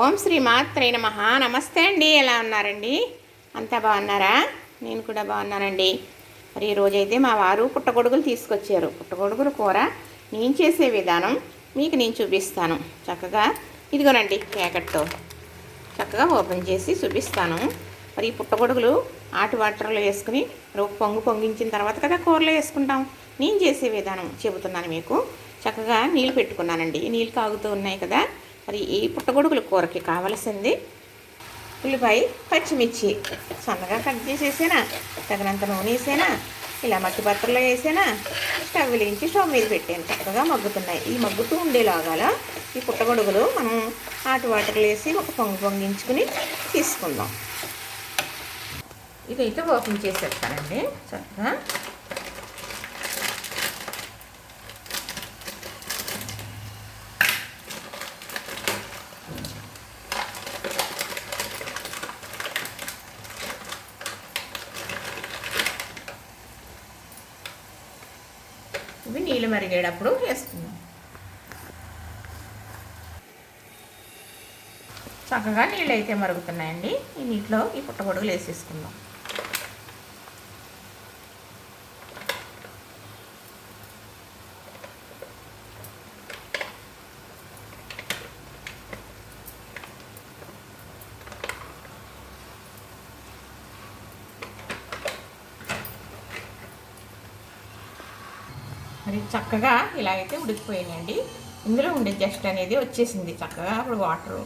ఓం శ్రీ మాత్రే నమ. నమస్తే అండి. ఎలా ఉన్నారండి? అంతా బాగున్నారా? నేను కూడా బాగున్నానండి. మరి ఈరోజైతే మా వారు పుట్టగొడుగులు తీసుకొచ్చారు. పుట్టగొడుగుల కూర నేను చేసే విధానం మీకు నేను చూపిస్తాను. చక్కగా ఇదిగోనండి ప్యాకెట్తో చక్కగా ఓపెన్ చేసి చూపిస్తాను. మరి ఈ పుట్టగొడుగులు ఆటి వాటర్లో వేసుకుని రో- పొంగు పొంగించిన తర్వాత కదా కూరలో వేసుకుంటాం. నేను చేసే విధానం చెబుతున్నాను మీకు. చక్కగా నీళ్ళు పెట్టుకున్నానండి. నీళ్ళు కాగుతూ ఉన్నాయి కదా. మరి ఈ పుట్టగొడుగుల కూరకి కావలసింది ఉల్లిపాయ పచ్చిమిర్చి. సన్నగా కట్ చేసేసేనా తగినంత నూనె వేసేనా ఇలా మట్టి పాత్రలో వేసేనా స్టవ్ వెలిగించి స్టవ్ మీద పెట్టాను చక్కగా మగ్గుతున్నాయి. ఈ మగ్గుతూ ఉండేలాగా ఈ పుట్టగొడుగులు మనం ఆటు వాటర్లో వేసి ఒక పొంగు పొంగించుకుని తీసుకుందాం. ఇదైతే ఓపెన్ చేసేస్తానండి. చక్కగా ఇవి నీళ్ళు మరిగేటప్పుడు వేసుకుందాం. చక్కగా నీళ్ళు అయితే మరుగుతున్నాయండి. ఈ నీటిలో ఈ పుట్టగొడుగులు వేసేసుకుందాం. మరి చక్కగా ఇలా అయితే ఉడికిపోయినాయండి. ఇందులో ఉండే జస్ట్ అనేది వచ్చేసింది. చక్కగా అప్పుడు వాటర్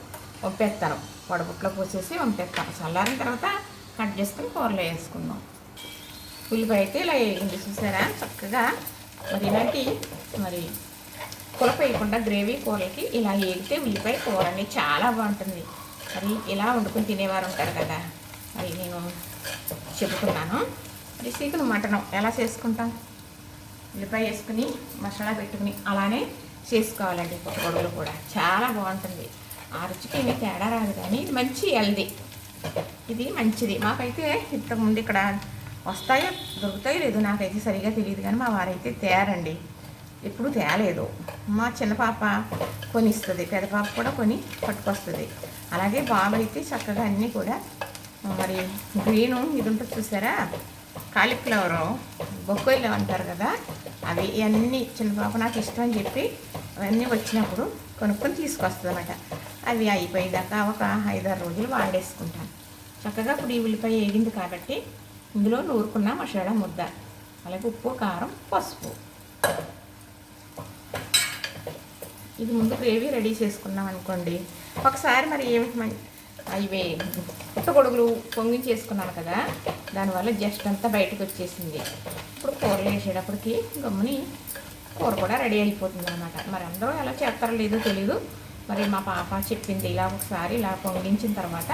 వంపేస్తాను వడబుట్లో పోసేసి వంపేస్తాను. చల్లారిన తర్వాత కట్ చేసుకుని కూరలో వేసుకుందాం. ఉల్లిపాయ అయితే ఇలా వేగింది చూసారా? చక్కగా మరి ఇలాంటి మరి పులప వేయకుండా గ్రేవీ కూరలకి ఇలా వేగితే ఉల్లిపాయ కూర అనేది చాలా బాగుంటుంది. మరి ఇలా వండుకుని తినేవారు ఉంటారు కదా? మరి నేను చెబుతున్నాను. మరి సీకులు మటనం ఎలా చేసుకుంటాం? ఉల్లిపాయ వేసుకుని మసాలా పెట్టుకుని అలానే చేసుకోవాలండి పుట్టగొడుగులు కూడా. చాలా బాగుంటుంది. ఆ రుచికి ఏమీ తేడా రాదు కానీ ఇది మంచి హెల్దీ. ఇది మంచిది. మాకైతే ఇంతకుముందు ఇక్కడ వస్తాయో దొరుకుతాయో లేదో నాకైతే సరిగా తెలియదు కానీ మా వారైతే తేరండి. ఎప్పుడు తేలేదు. మా చిన్న పాప కొనిస్తుంది. పెద్ద పాప కూడా కొని పట్టుకొస్తుంది. అలాగే బాబు అయితే చక్కగా అన్నీ కూడా మరి గ్రీను ఇది ఉంటుంది చూసారా? కాలిఫ్లవరు బొక్కోయిలు అంటారు కదా అవి ఇవన్నీ చిన్న పాప నాకు ఇష్టం అని చెప్పి అవన్నీ వచ్చినప్పుడు కొనుక్కొని తీసుకొస్తుందన్నమాట. అవి అయిపోయేదాకా ఒక ఐదారు రోజులు వాడేసుకుంటాను చక్కగా ఇప్పుడు ఈ ఉల్లిపాయ వేగింది కాబట్టి ఇందులో నూరుకున్న మసాలా ముద్ద అలాగే ఉప్పు కారం పసుపు. ఇది ముందు గ్రేవీ రెడీ చేసుకున్నాం అనుకోండి. ఒకసారి మరి ఏమిటి అవి పుట్టగొడుగులు పొంగించేసుకున్నాను కదా దానివల్ల జస్ట్ అంతా బయటకు వచ్చేసింది. ఇప్పుడు కూరలు వేసేటప్పటికి గమ్ముని కూర కూడా రెడీ అయిపోతుంది అనమాట మరి అందరూ ఎలా చేస్తారో లేదో తెలీదు. మరి మా పాప చెప్పింది ఇలా ఒకసారి ఇలా పొంగించిన తర్వాత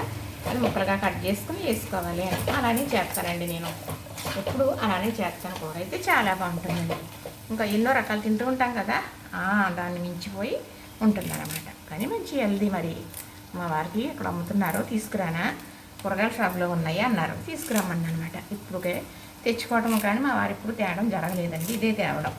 అది ముక్కలుగా కట్ చేసుకుని వేసుకోవాలి అని. అలానే చేస్తానండి నేను. ఎప్పుడు అలానే చేస్తాను. కూర అయితే చాలా బాగుంటుందండి. ఇంకా ఎన్నో రకాలు తింటూ ఉంటాం కదా దాన్ని మించిపోయి ఉంటుందన్నమాట. కానీ మంచి హెల్దీ మరి. మా వారికి ఇక్కడ అమ్ముతున్నారు తీసుకురానా? కూరగాయల షాప్లో ఉన్నాయి అన్నారు. తీసుకురమ్మని అనమాట ఇప్పుడుకే తెచ్చుకోవటం కానీ మా వారు ఇప్పుడు తేవడం జరగలేదండి. ఇదే తేవడం.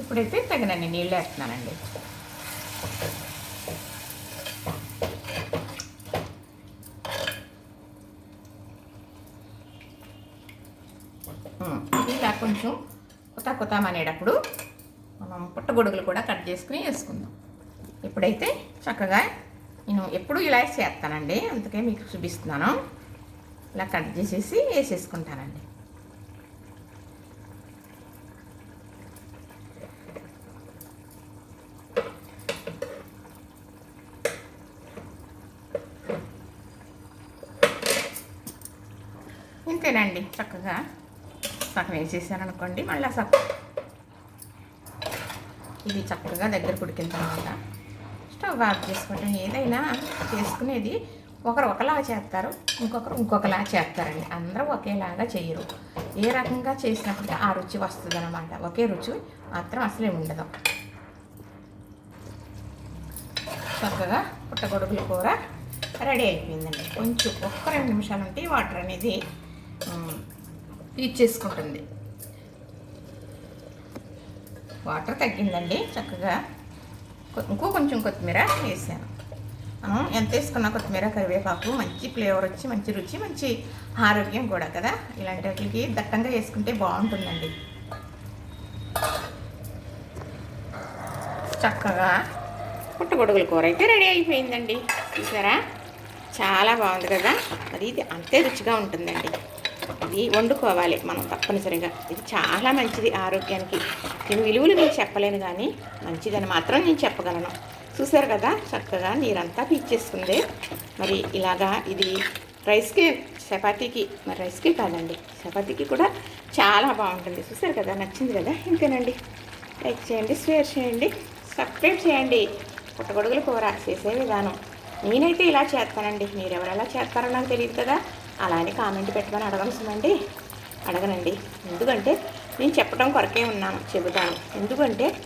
ఇప్పుడైతే తగినన్ని నీళ్ళు వేస్తున్నానండి. ఇలా కొంచెం కొత్త కొత్త అనేటప్పుడు మనం పుట్టగొడుగులు కూడా కట్ చేసుకుని వేసుకుందాం. ఇప్పుడైతే చక్కగా నేను ఎప్పుడు ఇలా చేస్తానండి. అందుకే మీకు చూపిస్తున్నాను. ఇలా కట్ చేసేసి వేసేసుకుంటానండి. ఇంతేనండి. చక్కగా సగం వేసేసాను అనుకోండి మళ్ళీ సగం ఇది చక్కగా దగ్గర ఉడికిన తర్వాత స్టవ్ ఆఫ్ చేసుకోవటం ఏదైనా చేసుకునేది ఒకరు ఒకలా చేస్తారు ఇంకొకరు ఇంకొకలా చేస్తారండి. అందరూ ఒకేలాగా చేయరు. ఏ రకంగా చేసినప్పుడు ఆ రుచి వస్తుంది అనమాట ఒకే రుచి మాత్రం అసలే ఉండదు. చక్కగా పుట్టగొడుగుల కూర రెడీ అయిపోయిందండి. కొంచెం ఒక్క రెండు నిమిషాలు ఉంటే వాటర్ అనేది పీచేసుకుంటుంది వాటర్ తగ్గిందండి చక్కగా. ఇంకో కొంచెం కొత్తిమీర వేసాను. మనం ఎంత వేసుకున్నా కొత్తిమీర కరివేపాకు మంచి ఫ్లేవర్ వచ్చి మంచి రుచి మంచి ఆరోగ్యం కూడా కదా. ఇలాంటి వాటికి దట్టంగా వేసుకుంటే బాగుంటుందండి. చక్కగా పుట్టగొడుగుల కూర అయితే రెడీ అయిపోయిందండి. చూసారా? చాలా బాగుంది కదా. అది ఇది అంతే రుచిగా ఉంటుందండి. ఇది వండుకోవాలి మనం తప్పనిసరిగా. ఇది చాలా మంచిది ఆరోగ్యానికి. నేను విలువలు నేను చెప్పలేను కానీ మంచిదని మాత్రం నేను చెప్పగలను. చూసారు కదా చక్కగా నీరంతా పీచేస్తుంది మరి ఇలాగా ఇది రైస్కి చపాతీకి మరి రైస్కి కాదండి చపాతీకి కూడా చాలా బాగుంటుంది. చూసారు కదా నచ్చింది కదా? ఇంతేనండి. లైక్ చేయండి షేర్ చేయండి సబ్స్క్రైబ్ చేయండి. పుట్టగొడుగుల కూర చేసే విధానం. నేనైతే ఇలా చేస్తానండి. మీరు ఎవరు ఎలా చేస్తారో నాకు తెలియదు కదా. అలానే కామెంట్ పెట్టమని అడగవలసిందండి అడగనండి. ఎందుకంటే నేను చెప్పడం కొరకే ఉన్నాను చెబుతాను. ఎందుకంటే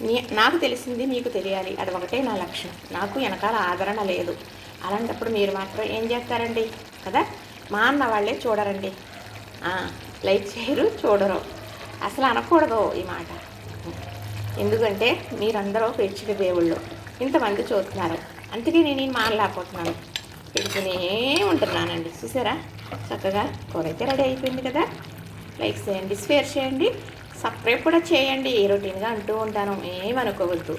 నీ నాకు తెలిసింది మీకు తెలియాలి. అది ఒకటే నా లక్ష్యం నాకు వెనకాల ఆదరణ లేదు. అలాంటప్పుడు మీరు మాత్రం ఏం చేస్తారండి? కదా? మా అన్న వాళ్ళే చూడరండి. లైక్ చేయరు చూడరు. అసలు అనకూడదు ఈ మాట. ఎందుకంటే మీరందరూ పెంచిన దేవుళ్ళు. ఇంతమంది చూస్తున్నారు. అందుకే నేను ఈ మాట్లాడుకుంటున్నాను పెడుతూనే ఉంటున్నానండి. చూసారా? చక్కగా కూర అయితే రెడీ అయిపోయింది కదా. లైక్ చేయండి షేర్ చేయండి సబ్స్క్రైబ్ కూడా చేయండి. రొటీన్గా అంటూ ఉంటాను. ఏమనుకోవద్దు